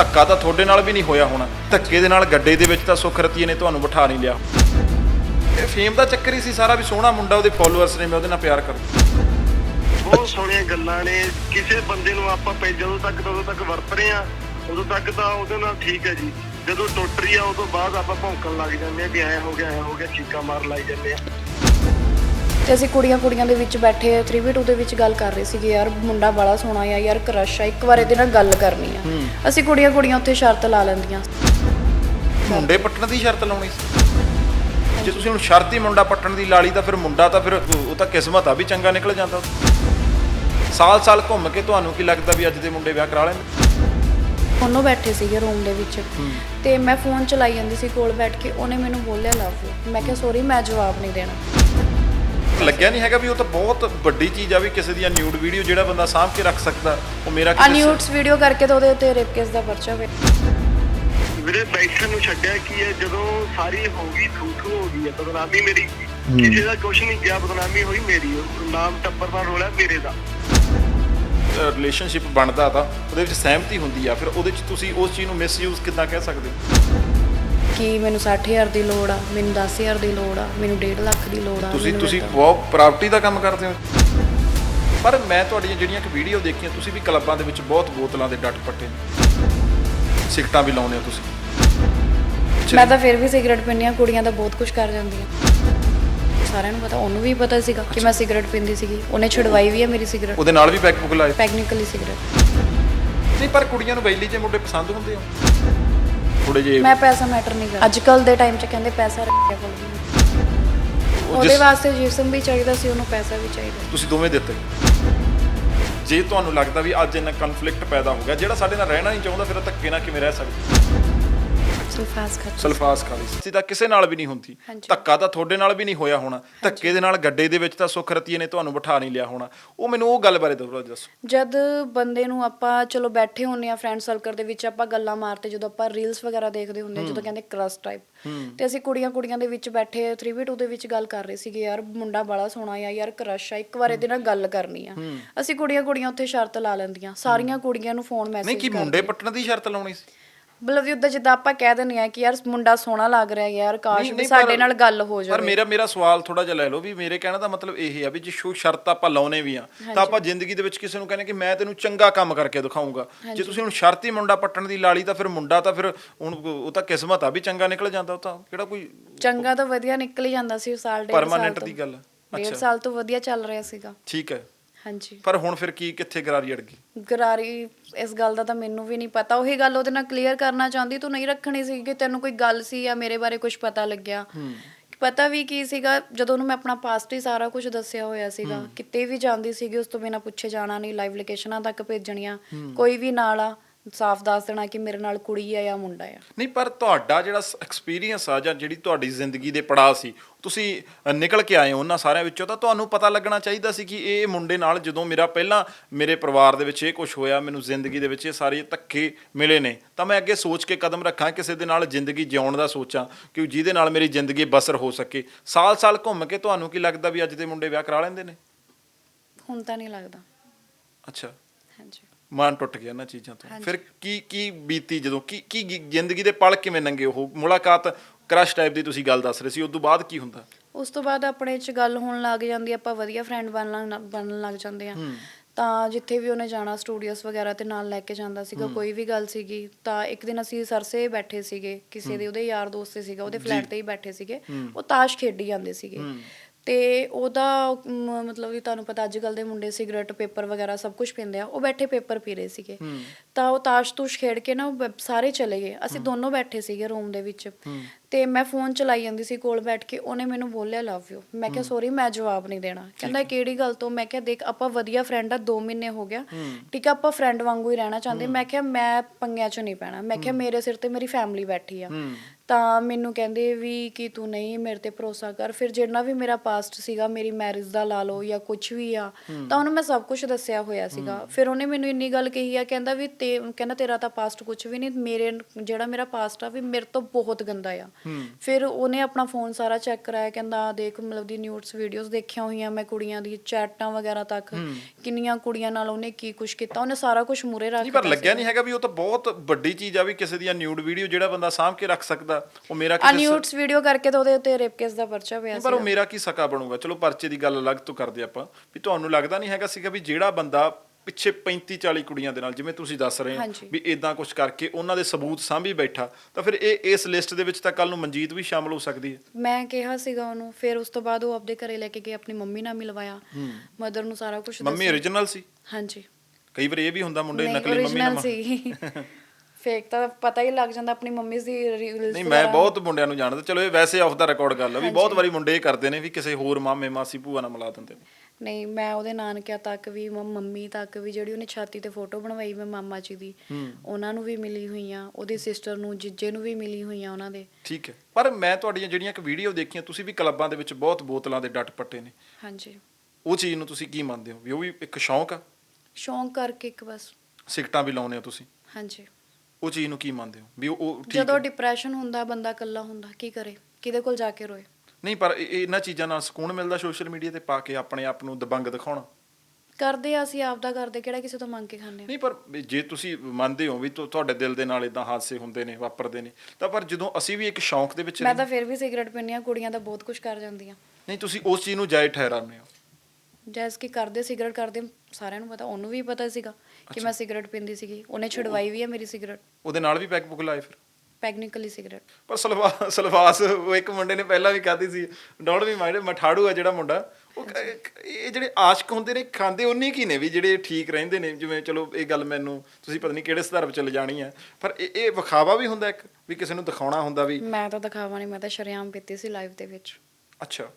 ਧੱਕਾ ਤਾਂ ਤੁਹਾਡੇ ਨਾਲ ਵੀ ਨਹੀਂ ਹੋਇਆ ਹੋਣਾ। ਧੱਕੇ ਦੇ ਨਾਲ ਗੱਡੇ ਦੇ ਵਿੱਚ ਤਾਂ ਸੁੱਖ ਰਤੀਏ ਨੇ ਤੁਹਾਨੂੰ ਬਿਠਾ ਨਹੀਂ ਲਿਆ। ਇਹ ਫੇਮ ਦਾ ਚੱਕਰ ਹੀ ਸੀ ਸਾਰਾ ਵੀ ਸੋਹਣਾ ਮੁੰਡਾ, ਉਹਦੇ ਫਾਲੋਅਰਸ ਨੇ, ਮੈਂ ਉਹਦੇ ਨਾਲ ਪਿਆਰ ਕਰੂੰ ਬਹੁਤ ਸੋਹਣੀਆਂ ਗੱਲਾਂ ਨੇ। ਕਿਸੇ ਬੰਦੇ ਨੂੰ ਆਪਾਂ ਪੈ, ਜਦੋਂ ਤੱਕ ਉਦੋਂ ਤੱਕ ਵਰਤ ਰਹੇ ਆ ਉਦੋਂ ਤੱਕ ਤਾਂ ਉਹਦੇ ਨਾਲ ਠੀਕ ਹੈ ਜੀ। ਜਦੋਂ ਟੁੱਟ ਰਹੀ ਆ, ਉਦੋਂ ਬਾਅਦ ਆਪਾਂ ਭੌਂਕਣ ਲੱਗ ਜਾਂਦੇ ਆ ਵੀ ਐ ਹੋ ਗਿਆ, ਐ ਹੋ ਗਿਆ, ਚੀਕਾਂ ਮਾਰ ਲਾਈ ਜਾਂਦੇ ਆ ਤੇ ਅਸੀਂ ਕੁੜੀਆਂ ਕੁੜੀਆਂ ਦੇ ਵਿੱਚ ਬੈਠੇ 3v2 ਦੇ ਵਿੱਚ ਗੱਲ ਕਰ ਰਹੇ ਸੀਗੇ ਯਾਰ ਮੁੰਡਾ ਬੜਾ ਸੋਹਣਾ ਆ ਯਾਰ ਕਰਸ਼ ਆ ਇੱਕ ਵਾਰ ਇਹਦੇ ਨਾਲ ਗੱਲ ਕਰਨੀ ਆ। ਅਸੀਂ ਕੁੜੀਆਂ ਕੁੜੀਆਂ ਉੱਥੇ ਸ਼ਰਤ ਲਾ ਲੈਂਦੀਆਂ। ਮੁੰਡੇ ਪੱਟਣ ਦੀ ਸ਼ਰਤ ਲਾਉਣੀ ਸੀ। ਜੇ ਤੁਸੀਂ ਹੁਣ ਸ਼ਰਤ ਹੀ ਮੁੰਡਾ ਪੱਟਣ ਦੀ ਲਾਲੀ ਤਾਂ ਫਿਰ ਮੁੰਡਾ ਤਾਂ ਫਿਰ ਉਹ ਤਾਂ ਕਿਸਮਤ ਆ ਵੀ ਚੰਗਾ ਨਿਕਲ ਜਾਂਦਾ ਸਾਲ ਸਾਲ ਘੁੰਮ ਕੇ ਤੁਹਾਨੂੰ ਕੀ ਲੱਗਦਾ ਵੀ ਅੱਜ ਦੇ ਮੁੰਡੇ ਵਿਆਹ ਕਰਾ ਲੈਣਗੇ? ਉਹਨੋਂ ਬੈਠੇ ਸੀਗੇ ਰੂਮ ਦੇ ਵਿੱਚ। ਤੇ ਮੈਂ ਫੋਨ ਚਲਾਈ ਜਾਂਦੀ ਸੀ ਕੋਲ ਬੈਠ ਕੇ ਉਹਨੇ ਮੈਨੂੰ ਬੋਲਿਆ ਲਵ ਯੂ। ਮੈਂ ਕਿਹਾ ਸੌਰੀ ਮੈਂ ਜਵਾਬ ਨਹੀਂ ਦੇਣਾ। ਲੱਗਿਆ ਨਹੀਂ ਹੈਗਾ ਵੀ ਉਹ ਤਾਂ ਬਹੁਤ ਵੱਡੀ ਚੀਜ਼ ਆ ਵੀ ਕਿਸੇ ਦੀ ਨਿਊਡ ਵੀਡੀਓ ਜਿਹੜਾ ਬੰਦਾ ਸਾਂਭ ਕੇ ਰੱਖ ਸਕਦਾ ਉਹ ਮੇਰਾ ਕਿਸੇ- ਅਨਿਊਟਸ ਵੀਡੀਓ ਕਰਕੇ ਤਾਂ ਉਹਦੇ ਉੱਤੇ ਰੇਪ ਕੇਸ ਦਾ ਪਰਚਾ ਹੋਇਆ ਵੀਰੇ ਬੈਠਣ ਨੂੰ ਛੱਡਿਆ ਕੀ ਹੈ? ਜਦੋਂ ਸਾਰੀ ਹੋ ਗਈ ਥੂ ਥੂ ਹੋ ਗਈ ਹੈ ਬਦਨਾਮੀ ਮੇਰੀ। ਕਿਸੇ ਦਾ ਕੁਛ ਨਹੀਂ ਗਿਆ ਬਦਨਾਮੀ ਹੋਈ ਮੇਰੀ। ਉਹ ਨਾਮ ਟੱਬਰ ਦਾ ਰੋਲਾ ਮੇਰੇ ਦਾ। ਰਿਲੇਸ਼ਨਸ਼ਿਪ ਬਣਦਾ ਤਾਂ ਉਹਦੇ ਵਿੱਚ ਸਹਿਮਤੀ ਹੁੰਦੀ ਆ ਫਿਰ ਉਹਦੇ ਵਿੱਚ ਤੁਸੀਂ ਉਸ ਚੀਜ਼ ਨੂੰ ਮਿਸਯੂਜ਼ ਕਿੱਦਾਂ ਕਹਿ ਸਕਦੇ ਹੋ? ਕਿ ਮੈਨੂੰ 60000 ਦੀ ਲੋੜ ਆ ਮੈਨੂੰ 10000 ਦੀ ਲੋੜ ਆ ਮੈਨੂੰ 1.5 ਲੱਖ ਦੀ ਲੋੜ ਆ ਤੁਸੀਂ ਮੈਨੂੰ ਤੁਸੀਂ ਏਦਾਂ। ਬਹੁਤ ਪ੍ਰਾਪਰਟੀ ਦਾ ਕੰਮ ਕਰਦੇ ਹੋ। ਪਰ ਮੈਂ ਤੁਹਾਡੀਆਂ ਜਿਹੜੀਆਂ ਕਿ ਵੀਡੀਓ ਦੇਖੀਆਂ ਤੁਸੀਂ ਵੀ ਕਲੱਬਾਂ ਦੇ ਵਿੱਚ ਬਹੁਤ ਬੋਤਲਾਂ ਦੇ ਡੱਟ ਪੱਟੇ। ਨੇ ਸਿਗਟਾਂ ਵੀ ਲਾਉਂਦੇ ਹੋ ਤੁਸੀਂ। ਮੈਂ ਤਾਂ ਫਿਰ ਵੀ ਸਿਗਰਟ ਪੀਂਦੀ ਹਾਂ ਕੁੜੀਆਂ ਤਾਂ ਬਹੁਤ ਕੁਝ ਕਰ ਜਾਂਦੀਆਂ। ਸਾਰਿਆਂ ਨੂੰ ਪਤਾ ਉਹਨੂੰ ਵੀ ਪਤਾ ਸੀਗਾ ਕਿ ਮੈਂ ਸਿਗਰਟ ਪੀਂਦੀ ਸੀਗੀ। ਉਹਨੇ ਛੁਡਵਾਈ ਵੀ ਹੈ ਮੇਰੀ ਸਿਗਰਟ। ਉਹਦੇ ਨਾਲ ਵੀ ਬੈਕ ਬੁਕ ਲਾਏ। Technically cigarette. ਨਹੀਂ ਪਰ ਕੁੜੀਆਂ ਨੂੰ ਬੈਲੀ ਜੇ ਮੁੰਡੇ ਪਸੰਦ ਹੁੰਦੇ ਆ। ਥੋੜੇ ਜੇ ਮੈਂ ਪੈਸਾ ਮੈਟਰ ਨਹੀਂ ਕਰਦਾ। ਅੱਜ ਕੱਲ ਦੇ ਟਾਈਮ 'ਚ ਕਹਿੰਦੇ ਪੈਸਾ ਰੱਖਿਆ ਕੋਲ ਵੀ ਨਹੀਂ। ਉਹਦੇ ਵਾਸਤੇ ਜਿਸਮ ਵੀ ਚਾਹੀਦਾ ਸੀ ਉਹਨੂੰ ਪੈਸਾ ਵੀ ਚਾਹੀਦਾ। ਤੁਸੀਂ ਦੋਵੇਂ ਦਿੱਤੇ। ਜੇ ਤੁਹਾਨੂੰ ਲੱਗਦਾ ਵੀ ਅੱਜ ਇੰਨਾ ਕਨਫਲਿਕਟ ਪੈਦਾ ਹੋ ਗਿਆ ਜਿਹੜਾ ਸਾਡੇ ਨਾਲ ਰਹਿਣਾ ਨਹੀਂ ਚਾਹੁੰਦਾ ਫਿਰ ਉਹ ਧੱਕੇ ਨਾਲ ਕਿਵੇਂ ਰਹਿ ਸਕਦਾ? ਸਲਫਾਸ ਖਾ ਸਲਫਾਸ ਖਾਲੀ ਸੀ ਤਾਂ ਕਿਸੇ ਨਾਲ ਵੀ ਨਹੀਂ ਹੁੰਦੀ। ਹਾਂਜੀ। ਧੱਕਾ ਤਾਂ ਤੁਹਾਡੇ ਨਾਲ ਵੀ ਨਹੀਂ ਹੋਇਆ ਹੋਣਾ। ਧੱਕੇ ਦੇ ਨਾਲ ਗੱਡੇ ਦੇ ਵਿੱਚ ਤਾਂ ਸੁੱਖ ਰਤੀਏ ਨੇ ਤੁਹਾਨੂੰ ਬਿਠਾ ਨਹੀਂ ਲਿਆ ਹੋਣਾ। ਉਹ ਮੈਨੂੰ ਉਹ ਗੱਲ ਬਾਰੇ ਥੋੜਾ ਦੱਸੋ। ਜਦ ਬੰਦੇ ਨੂੰ ਆਪਾਂ ਚਲੋ ਬੈਠੇ ਹੁੰਨੇ ਆ ਫਰੈਂਡ ਸਰਕਲ ਦੇ ਵਿੱਚ ਆਪਾਂ ਗੱਲਾਂ ਮਾਰਤੇ ਜਦੋਂ ਆਪਾਂ ਰੀਲਸ ਵਗੈਰਾ ਦੇਖਦੇ ਹੁੰਦੇ ਆ ਜਦੋਂ ਕਹਿੰਦੇ ਕ੍ਰਸ਼ ਟਾਈਪ ਤੇ ਅਸੀਂ ਕੁੜੀਆਂ ਕੁੜੀਆਂ ਦੇ ਵਿੱਚ ਬੈਠੇ 3v2 ਦੇ ਵਿੱਚ ਗੱਲ ਕਰ ਰਹੇ ਸੀਗੇ ਯਾਰ ਮੁੰਡਾ ਬੜਾ ਸੋਹਣਾ ਆ ਯਾਰ ਕ੍ਰਸ਼ ਆ ਇੱਕ ਵਾਰ ਇਹਦੇ ਨਾਲ ਗੱਲ ਕਰਨੀ ਆ। ਅਸੀਂ ਕੁੜੀਆਂ ਕੁੜੀਆਂ ਉੱਥੇ ਸ਼ਰਤ ਲਾ ਲੈਂਦੀਆਂ। ਸਾਰੀਆਂ ਕੁੜੀਆਂ ਨੂੰ ਫੋਨ ਨਹੀਂ ਮੈਸੇਜ ਕੀ ਮੁੰਡੇ ਪੱਟਣ ਦੀ ਸ਼ਰਤ ਲਾਉਣੀ ਸੀ? ਮਤਲਬ ਵੀ ਉਦਾਂ ਜਿੱਦਾਂ ਆਪਾਂ ਕਹਿ ਦਿੰਦੇ ਆ ਕਿ ਯਾਰ ਮੁੰਡਾ ਸੋਹਣਾ ਲੱਗ ਰਿਹਾ ਯਾਰ ਕਾਸ਼ ਨਹੀਂ, ਵੀ ਨਹੀਂ, ਸਾਡੇ ਪਰ- ਨਾਲ ਗੱਲ ਹੋ ਪਰ ਜਾਵੇ। ਮੇਰਾ ਮੇਰਾ ਸਵਾਲ ਥੋੜਾ ਜਿਹਾ ਲੈ ਲਓ ਵੀ ਮੇਰੇ ਕਹਿਣ ਦਾ ਮਤਲਬ ਇਹ ਹੈ ਵੀ ਜੇ ਸ਼ੋ ਸ਼ਰਤ ਆਪਾਂ ਲਾਉਨੇ ਵੀ ਆ ਤਾਂ ਆਪਾਂ ਜ਼ਿੰਦਗੀ ਦੇ ਵਿੱਚ ਕਿਸੇ ਨੂੰ ਕਹਿੰਦੇ ਕਿ ਮੈਂ ਤੈਨੂੰ ਚੰਗਾ ਕੰਮ ਕਰਕੇ ਦਿਖਾਉਂਗਾ ਜੇ ਤੁਸੀਂ ਹੁਣ ਸ਼ਰਤ ਹੀ ਮੁੰਡਾ ਪੱਟਣ ਦੀ ਲਾਲੀ ਤਾਂ ਫਿਰ ਮੁੰਡਾ ਤਾਂ ਫਿਰ ਹੁਣ ਉਹ ਤਾਂ ਕਿਸਮਤ ਆ ਵੀ ਚੰਗਾ ਨਿਕਲ ਜਾਂਦਾ ਉਹ ਤਾਂ ਕਿਹੜਾ ਕੋਈ ਚੰਗਾ ਤਾਂ ਵਧੀਆ ਨਿਕਲ ਹੀ ਜਾਂਦਾ ਸੀ ਸਾਲ ਡੇਢ ਸਾਲ ਪਰਮਾਨੈਂਟ ਤੋਂ। ਦੀ ਗੱਲ ਡੇਢ ਸਾਲ ਤੋਂ ਵਧੀਆ ਚੱਲ ਰਿਹਾ ਸੀਗਾ। ਠੀਕ ਹੈ। ਹਾਂਜੀ। ਪਰ ਹੁਣ ਫਿਰ ਕੀ ਕਿੱਥੇ ਗਰਾਰੀ ਅੜ ਗਈ? ਗਰਾਰੀ ਇਸ ਗੱਲ ਦਾ ਤਾਂ ਮੈਨੂੰ ਵੀ ਨਹੀਂ ਪਤਾ। ਉਹੀ ਗੱਲ ਉਹਦੇ ਨਾਲ ਕਲੀਅਰ ਕਰਨਾ ਚਾਹੁੰਦੀ ਤੂੰ ਨਹੀਂ ਰੱਖਣੀ ਸੀ ਕਿ ਤੈਨੂੰ ਕੋਈ ਗੱਲ ਸੀ ਜਾਂ ਮੇਰੇ ਬਾਰੇ ਕੁਝ ਪਤਾ ਲੱਗਿਆ? ਪਤਾ ਵੀ ਕੀ ਸੀਗਾ ਜਦੋਂ ਉਹਨੂੰ ਮੈਂ ਆਪਣਾ ਪਾਸਟ ਹੀ ਸਾਰਾ ਕੁਝ ਦੱਸਿਆ ਹੋਇਆ ਸੀਗਾ ਕਿਤੇ ਵੀ ਜਾਂਦੀ ਸੀਗੀ ਉਸ ਤੋਂ ਬਿਨਾ ਪੁੱਛੇ ਜਾਣਾ ਨਹੀਂ ਲਾਈਵ ਲੋਕੇਸ਼ਨਾਂ ਤੱਕ ਭੇਜਣੀਆਂ ਕੋਈ ਵੀ ਨਾਲ ਆ ਸਾਫ਼ ਦੱਸ ਦੇਣਾ ਕਿ ਮੇਰੇ ਨਾਲ ਕੁੜੀ ਆ ਜਾਂ ਮੁੰਡਾ ਆ। ਨਹੀਂ ਪਰ ਤੁਹਾਡਾ ਜਿਹੜਾ ਐਕਸਪੀਰੀਅੰਸ ਆ ਜਾਂ ਜਿਹੜੀ ਤੁਹਾਡੀ ਜ਼ਿੰਦਗੀ ਦੇ ਪੜਾਅ ਸੀ ਤੁਸੀਂ ਅ, ਨਿਕਲ ਕੇ ਆਏ ਹੋ ਉਹਨਾਂ ਸਾਰਿਆਂ ਵਿੱਚੋਂ ਤਾਂ ਤੁਹਾਨੂੰ ਪਤਾ ਲੱਗਣਾ ਚਾਹੀਦਾ ਸੀ ਕਿ ਇਹ ਮੁੰਡੇ ਨਾਲ ਜਦੋਂ ਮੇਰਾ ਪਹਿਲਾਂ ਮੇਰੇ ਪਰਿਵਾਰ ਦੇ ਵਿੱਚ ਇਹ ਕੁਝ ਹੋਇਆ ਮੈਨੂੰ ਜ਼ਿੰਦਗੀ ਦੇ ਵਿੱਚ ਇਹ ਸਾਰੇ ਧੱਕੇ ਮਿਲੇ ਨੇ। ਤਾਂ ਮੈਂ ਅੱਗੇ ਸੋਚ ਕੇ ਕਦਮ ਰੱਖਾਂ ਕਿਸੇ ਦੇ ਨਾਲ ਜ਼ਿੰਦਗੀ ਜਿਉਣ ਦਾ ਸੋਚਾਂ ਕਿ ਜਿਹਦੇ ਨਾਲ ਮੇਰੀ ਜ਼ਿੰਦਗੀ ਬਸਰ ਹੋ ਸਕੇ। ਸਾਲ-ਸਾਲ ਘੁੰਮ ਕੇ ਤੁਹਾਨੂੰ ਕੀ ਲੱਗਦਾ ਵੀ ਅੱਜ ਦੇ ਮੁੰਡੇ ਵਿਆਹ ਕਰਾ ਲੈਂਦੇ ਨੇ? ਹੁਣ ਤਾਂ ਨਹੀਂ ਲੱਗਦਾ। ਅੱਛਾ। ਹਾਂਜੀ। ਮਨ ਟੁੱਟ ਗਿਆ ਇਹਨਾਂ ਚੀਜ਼ਾਂ ਤੋਂ। ਫਿਰ ਕੀ ਕੀ ਬੀਤੀ ਜਦੋਂ? ਕੀ ਕੀ ਜ਼ਿੰਦਗੀ ਦੇ ਪਲ ਕਿਵੇਂ ਲੰਘੇ ਉਹ? ਮੁਲਾਕਾਤ ਕ੍ਰਸ਼ ਟਾਈਪ ਦੀ ਤੁਸੀਂ ਗੱਲ ਦੱਸ ਰਹੇ ਸੀ ਉਸ ਤੋਂ ਬਾਅਦ ਕੀ ਹੁੰਦਾ? ਉਸ ਤੋਂ ਬਾਅਦ ਆਪਣੇ ਚ ਗੱਲ ਹੋਣ ਲੱਗ ਜਾਂਦੀ ਆਪਾਂ ਵਧੀਆ ਫਰੈਂਡ ਬਣਨ ਬਣਨ ਲੱਗ ਜਾਂਦੇ ਆ ਤਾਂ ਜਿੱਥੇ ਵੀ ਉਹਨੇ ਜਾਣਾ ਸਟੂਡੀਓਸ ਵਗੈਰਾ ਤੇ ਨਾਲ ਲੈ ਕੇ ਜਾਂਦਾ ਸੀਗਾ ਕੋਈ ਵੀ ਗੱਲ ਸੀਗੀ ਤਾਂ ਇੱਕ ਦਿਨ ਅਸੀਂ ਸਰਸੇ ਬੈਠੇ ਸੀਗੇ ਕਿਸੇ ਦੇ ਉਹਦੇ ਯਾਰ ਦੋਸਤ ਸੀਗਾ ਉਹਦੇ ਫਲੈਟ ਤੇ ਹੀ ਬੈਠੇ ਸੀਗੇ। ਉਹ ਤਾਸ਼ ਖੇਡੀ ਜਾਂਦੇ ਸੀਗੇ। ਤੇ ਉਹਦਾ ਮ, ਮਤਲਬ ਵੀ ਤੁਹਾਨੂੰ ਪਤਾ ਅੱਜ ਕੱਲ ਦੇ ਮੁੰਡੇ ਸਿਗਰਟ ਪੇਪਰ ਵਗੈਰਾ ਸਭ ਕੁਝ ਪੀਂਦੇ ਆ ਉਹ ਬੈਠੇ ਪੇਪਰ ਪੀ ਰਹੇ ਸੀਗੇ। ਤਾਂ ਉਹ ਤਾਸ਼ ਤੂਸ਼ ਖੇਡ ਕੇ ਨਾ ਉਹ ਬ- ਸਾਰੇ ਚਲੇ ਗਏ। ਅਸੀਂ ਦੋਨੋਂ ਬੈਠੇ ਸੀਗੇ ਰੂਮ ਦੇ ਵਿੱਚ। ਤੇ ਮੈਂ ਫੋਨ ਚਲਾਈ ਜਾਂਦੀ ਸੀ ਕੋਲ ਬੈਠ ਕੇ ਉਹਨੇ ਮੈਨੂੰ ਬੋਲਿਆ ਲਵ ਯੂ ਮੈਂ ਕਿਹਾ ਸੌਰੀ ਮੈਂ ਜਵਾਬ ਨਹੀਂ ਦੇਣਾ। ਕਹਿੰਦਾ ਕਿਹੜੀ ਗੱਲ ਤੋਂ? ਮੈਂ ਕਿਹਾ ਦੇਖ ਆਪਾਂ ਵਧੀਆ ਫਰੈਂਡ ਆ 2 ਮਹੀਨੇ ਹੋ ਗਿਆ। ਠੀਕ ਆ ਆਪਾਂ ਫਰੈਂਡ ਵਾਂਗੂ ਹੀ ਰਹਿਣਾ ਚਾਹੁੰਦੇ। ਮੈਂ ਕਿਹਾ ਮੈਂ ਪੰਗਿਆਂ 'ਚ ਨਹੀਂ ਪੈਣਾ। ਮੈਂ ਕਿਹਾ ਮੇਰੇ ਸਿਰ ਤੇ ਮੇਰੀ ਫੈਮਿਲੀ ਬੈਠੀ ਆ। ਤਾਂ ਮੈਨੂੰ ਕਹਿੰਦੇ ਵੀ ਕਿ ਤੂੰ ਨਹੀਂ ਮੇਰੇ ਤੇ ਭਰੋਸਾ ਕਰ। ਫਿਰ ਜਿਹੜਾ ਵੀ ਮੇਰਾ ਪਾਸਟ ਸੀਗਾ ਮੇਰੀ ਮੈਰਿਜ ਦਾ ਲਾ ਲਓ ਜਾਂ ਕੁਝ ਵੀ ਆ ਤਾਂ ਉਹਨੂੰ ਮੈਂ ਸਭ ਕੁਝ ਦੱਸਿਆ ਹੋਇਆ ਸੀਗਾ। ਫਿਰ ਉਹਨੇ ਮੈਨੂੰ ਇੰਨੀ ਗੱਲ ਕਹੀ ਆ ਕਹਿੰਦਾ ਵੀ ਤੇ ਕਹਿੰਦਾ ਤੇਰਾ ਤਾਂ ਪਾਸਟ ਕੁਝ ਵੀ ਨਹੀਂ ਮੇਰੇ ਜਿਹੜਾ ਮੇਰਾ ਪਾਸਟ ਆ ਵੀ ਮੇਰੇ ਤੋਂ ਬਹੁਤ ਗੰਦਾ ਆ। ਫਿਰ ਉਹਨੇ ਆਪਣਾ ਫੋਨ ਸਾਰਾ ਚੈੱਕ ਕਰਾਇਆ ਕਹਿੰਦਾ ਦੇਖ ਮਤਲਬ ਦੀ ਨਿਊਡਸ ਵੀਡੀਓਜ਼ ਦੇਖੀਆਂ ਹੋਈਆਂ ਮੈਂ ਕੁੜੀਆਂ ਦੀ ਚੈਟਾਂ ਵਗੈਰਾ ਤੱਕ ਕਿੰਨੀਆਂ ਕੁੜੀਆਂ ਨਾਲ ਉਹਨੇ ਕੀ ਕੁਝ ਕੀਤਾ ਉਹਨੇ ਸਾਰਾ ਕੁਝ ਮੂਰੇ ਰੱਖ ਨਹੀਂ ਪਰ ਲੱਗਿਆ। ਨਹੀਂ ਹੈਗਾ ਵੀ ਉਹ ਤਾਂ ਬਹੁਤ ਵੱਡੀ ਚੀਜ਼ ਆ ਵੀ ਕਿਸੇ ਦੀਆਂ ਨਿਊਡ ਵੀਡੀਓ ਜਿਹੜਾ ਬੰਦਾ ਸਾਂਭ ਕੇ ਰੱਖ ਸਕਦਾ ਉਹ ਮੇਰਾ ਕਿਸੇ ਨਿਊਡਸ ਵੀਡੀਓ ਕਰਕੇ ਤਾਂ ਉਹਦੇ ਉੱਤੇ ਰੇਪ ਕੇਸ ਦਾ ਪਰਚਾ ਪਿਆ ਸੀ ਪਰ ਉਹ ਮੇਰਾ ਕੀ ਸਕਾ ਬਣੂਗਾ? ਚਲੋ ਪਰਚੇ ਦੀ ਗੱਲ ਅਲੱਗ ਤੋਂ ਕਰਦੇ ਆਪਾਂ ਵੀ ਤੁਹਾਨੂੰ ਲੱਗਦਾ ਨਹੀਂ ਹੈਗਾ ਸੀਗਾ ਵੀ ਜਿਹੜਾ ਬੰਦਾ ਪਿੱਛੇ 35 40 ਕੁੜੀਆਂ ਦੇ ਨਾਲ ਜਿਵੇਂ ਤੁਸੀਂ ਦੱਸ ਰਹੇ ਹੋ ਹਾਂਜੀ। ਵੀ ਇਦਾਂ ਕੁਝ ਕਰਕੇ ਉਹਨਾਂ ਦੇ ਸਬੂਤ ਸਾਂਭੀ ਬੈਠਾ ਤਾਂ ਫਿਰ ਇਹ ਇਸ ਲਿਸਟ ਦੇ ਵਿੱਚ ਤਾਂ ਕੱਲ ਨੂੰ ਮਨਜੀਤ ਵੀ ਸ਼ਾਮਲ ਹੋ ਸਕਦੀ ਹੈ। ਮੈਂ ਕਿਹਾ ਸੀਗਾ ਉਹਨੂੰ ਫਿਰ ਉਸ ਤੋਂ ਬਾਅਦ ਉਹ ਆਪਦੇ ਘਰੇ ਲੈ ਕੇ ਗਏ ਆਪਣੀ ਮੰਮੀ ਨਾਲ ਮਿਲਵਾਇਆ। ਮਦਰ ਨੂੰ ਸਾਰਾ ਕੁਝ ਮੰਮੀ origignal ਸੀ? ਹਾਂਜੀ। ਕਈ ਵਾਰ ਇਹ ਵੀ ਹੁੰਦਾ ਮੁੰਡੇ ਨਹੀਂ ਨਕਲੀ ਮੰਮੀ original ਨਾਲ ਸੀ। ਫੇਕ ਤਾਂ ਪਤਾ ਹੀ ਲੱਗ ਜਾਂਦਾ ਆਪਣੀ ਮੰਮੀ ਦੀ ਰੀਲਸ ਨਹੀਂ ਮੈਂ ਬਹੁਤ ਮੁੰਡਿਆਂ ਨੂੰ ਜਾਣਦਾ। ਚਲੋ ਇਹ ਵੈਸੇ ਆਫ ਦਾ ਰਿਕਾਰਡ ਗੱਲ ਆ ਵੀ ਬਹੁਤ ਵਾਰੀ ਮੁੰਡੇ ਇਹ ਕਰਦੇ ਨੇ ਵੀ ਕਿਸੇ ਹੋਰ ਮਾਮੇ ਮਾਸੀ ਭੂਆ ਨਾਲ ਮਿਲਾ ਦਿੰਦੇ ਨੇ। ਨਹੀਂ ਮੈਂ ਉਹਦੇ ਨਾਨਕਿਆਂ ਤੱਕ ਵੀ ਮ- ਮੰਮੀ ਤੱਕ ਵੀ ਜਿਹੜੀ ਉਹਨੇ ਛਾਤੀ ਤੇ ਫੋਟੋ ਬਣਵਾਈ ਮੈਂ ਮਾਮਾ ਜੀ ਦੀ ਉਹਨਾਂ ਨੂੰ ਵੀ ਮਿਲੀ ਹੋਈਆਂ ਉਹਦੀ ਸਿਸਟਰ ਨੂੰ ਜੀਜੇ ਨੂੰ ਵੀ ਮਿਲੀ ਹੋਈਆਂ ਉਹਨਾਂ ਦੇ। ਠੀਕ ਹੈ। ਪਰ ਮੈਂ ਤੁਹਾਡੀਆਂ ਜਿਹੜੀਆਂ ਇੱਕ ਵੀਡੀਓ ਦੇਖੀਆਂ ਤੁਸੀਂ ਵੀ ਕਲੱਬਾਂ ਦੇ ਵਿੱਚ ਬਹੁਤ ਬੋਤਲਾਂ ਦੇ ਡੱਟ ਪੱਟੇ ਨੇ। ਹਾਂਜੀ। ਉਹ ਚੀਜ਼ ਨੂੰ ਤੁਸੀਂ ਕੀ ਮੰਨਦੇ ਹੋ? ਵੀ ਉਹ ਵੀ ਇੱਕ ਸ਼ੌਂਕ ਆ? ਸ਼ੌਂਕ ਕਰਕੇ ਇੱਕ ਬਸ। ਸਿਗਟਾਂ ਵੀ ਲਾਉਂਦੇ ਹੋ ਤੁਸੀਂ? ਹਾਂਜੀ। ਉਹ ਚੀਜ਼ ਨੂੰ ਕੀ ਮੰਨਦੇ ਹੋ? ਵੀ ਉਹ- ਉਹ ਠੀਕ ਜਦੋਂ ਹੈ? ਡਿਪਰੈਸ਼ਨ ਹੁੰਦਾ ਬੰਦਾ ਇਕੱਲਾ ਹੁੰਦਾ ਕੀ ਕਰੇ? ਕਿਹਦੇ ਕੋਲ ਜਾ ਕੇ ਰੋਏ? ਨਹੀਂ ਪਰ ਇਹ- ਇਹ ਇਹਨਾਂ ਚੀਜ਼ਾਂ ਨਾਲ ਸਕੂਨ ਮਿਲਦਾ ਸੋਸ਼ਲ ਮੀਡੀਆ ਤੇ ਪਾ ਕੇ ਆਪਣੇ ਆਪ ਨੂੰ ਦਬੰਗ ਦਿਖਾਉਣਾ। ਕਰਦੇ ਆ ਅਸੀਂ ਆਪਦਾ ਕਰਦੇ ਕਿਹੜਾ ਕਿਸੇ ਤੋਂ ਮੰਗ ਕੇ ਖਾਂਦੇ ਆ? ਨਹੀਂ ਪਰ ਵੀ ਜੇ ਤੁਸੀਂ ਮੰਨਦੇ ਹੋ ਵੀ ਤੁ- ਤੁਹਾਡੇ ਦਿਲ ਦੇ ਨਾਲ ਇਦਾਂ ਹਾਦਸੇ ਹੁੰਦੇ ਨੇ ਵਾਪਰਦੇ ਨੇ ਤਾਂ ਪਰ ਜਦੋਂ ਅਸੀਂ ਵੀ ਇੱਕ ਸ਼ੌਂਕ ਦੇ ਵਿੱਚ ਮੈਂ ਤਾਂ ਫਿਰ ਵੀ ਸਿਗਰਟ ਪੀਂਦੀ ਆ ਕੁੜੀਆਂ ਤਾਂ ਬਹੁਤ ਕੁਝ ਕਰ ਜਾਂਦੀਆਂ। ਨਹੀਂ ਤੁਸੀਂ ਉਸ ਚੀਜ਼ ਨੂੰ ਜਾਇਜ਼ ਠਹਿਰਾਉਂਦੇ ਹੋ। ਜੈਸ ਕਿ ਕਰਦੇ ਸਿਗਰਟ ਕਰਦੇ ਸਾਰਿਆਂ ਨੂੰ ਪਤਾ ਉਹਨੂੰ ਵੀ ਪਤਾ ਸੀਗਾ ਕਿ ਮੈਂ ਸਿਗਰਟ ਪੀਂਦੀ ਸੀਗੀ ਉਹਨੇ ਛੁਡਵਾਈ ਵੀ ਆ ਮੇਰੀ ਸਿਗਰਟ। ਉਹਦੇ ਨਾਲ ਵੀ ਪੈਕ ਪੁਕ ਲਾਏ ਫਿਰ? ਪੈਗਨਿਕਲੀ ਸਿਗਰਟ ਪਰ ਸਲਵਾ ਸਲਵਾਸ ਉਹ ਇੱਕ ਮੁੰਡੇ ਨੇ ਪਹਿਲਾਂ ਵੀ ਖਾਧੀ ਸੀ। ਡੋਂਟ ਵੀ ਮਾਈਂਡ ਮਠਾੜੂ ਆ ਜਿਹੜਾ ਮੁੰਡਾ। ਉਹ ਇਹ ਜਿਹੜੇ ਆਸ਼ਕ ਹੁੰਦੇ ਨੇ ਖਾਂਦੇ ਉਨੀ ਕੀ ਨੇ ਵੀ ਜਿਹੜੇ ਠੀਕ ਰਹਿੰਦੇ ਨੇ? ਜਿਵੇਂ ਚਲੋ ਇਹ ਗੱਲ ਮੈਨੂੰ ਤੁਸੀਂ ਪਤਾ ਨਹੀਂ ਕਿਹੜੇ ਸੰਦਰਭ ਚ ਲਿਜਾਣੀ ਹੈ ਪਰ ਇਹ ਇਹ ਵਿਖਾਵਾ ਵੀ ਹੁੰਦਾ ਇੱਕ ਵੀ ਕਿਸੇ ਨੂੰ ਦਿਖਾਉਣਾ ਹੁੰਦਾ ਵੀ ਮੈਂ ਤਾਂ ਦਿਖਾਵਾ ਨਹੀਂ ਮੈਂ ਤਾਂ ਸ਼ਰੇਆਮ ਪੀਤੀ ਸੀ ਲਾਈਵ ਦੇ ਵਿੱਚ। ਅੱਛਾ।